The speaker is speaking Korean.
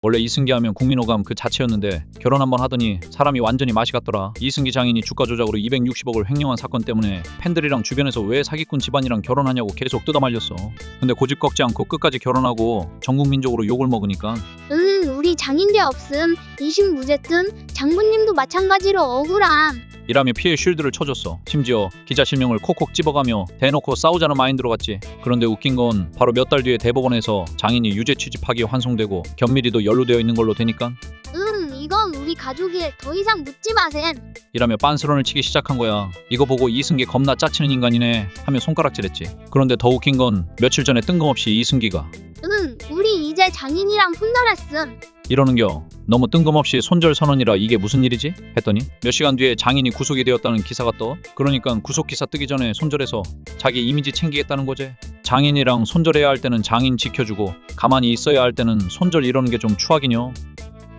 원래 이승기 하면 국민호감 그 자체였는데 결혼 한번 하더니 사람이 완전히 맛이 갔더라. 이승기 장인이 주가 조작으로 260억을 횡령한 사건 때문에 팬들이랑 주변에서 왜 사기꾼 집안이랑 결혼하냐고 계속 뜯어말렸어. 근데 고집 꺾지 않고 끝까지 결혼하고 전국민적으로 욕을 먹으니까 응, 우리 장인대 없음. 이심 무죄뜸. 장군님도 마찬가지로 억울함. 이라며 피해 쉴드를 쳐줬어. 심지어 기자 실명을 콕콕 집어가며 대놓고 싸우자는 마인드로 갔지. 그런데 웃긴 건 바로 몇 달 뒤에 대법원에서 장인이 유죄 취집하기에 환송되고 견미리도 연루되어 있는 걸로 되니까 응, 이건 우리 가족일. 더 이상 묻지 마셈. 이라며 빤스런을 치기 시작한 거야. 이거 보고 이승기 겁나 짜치는 인간이네 하며 손가락질했지. 그런데 더 웃긴 건 며칠 전에 뜬금없이 이승기가 응, 장인이랑 손절했음. 이러는겨. 너무 뜬금없이 손절 선언이라 이게 무슨 일이지? 했더니 몇 시간 뒤에 장인이 구속이 되었다는 기사가 떠. 그러니까 구속 기사 뜨기 전에 손절해서 자기 이미지 챙기겠다는 거지. 장인이랑 손절해야 할 때는 장인 지켜주고 가만히 있어야 할 때는 손절 이러는 게 좀 추하긴요.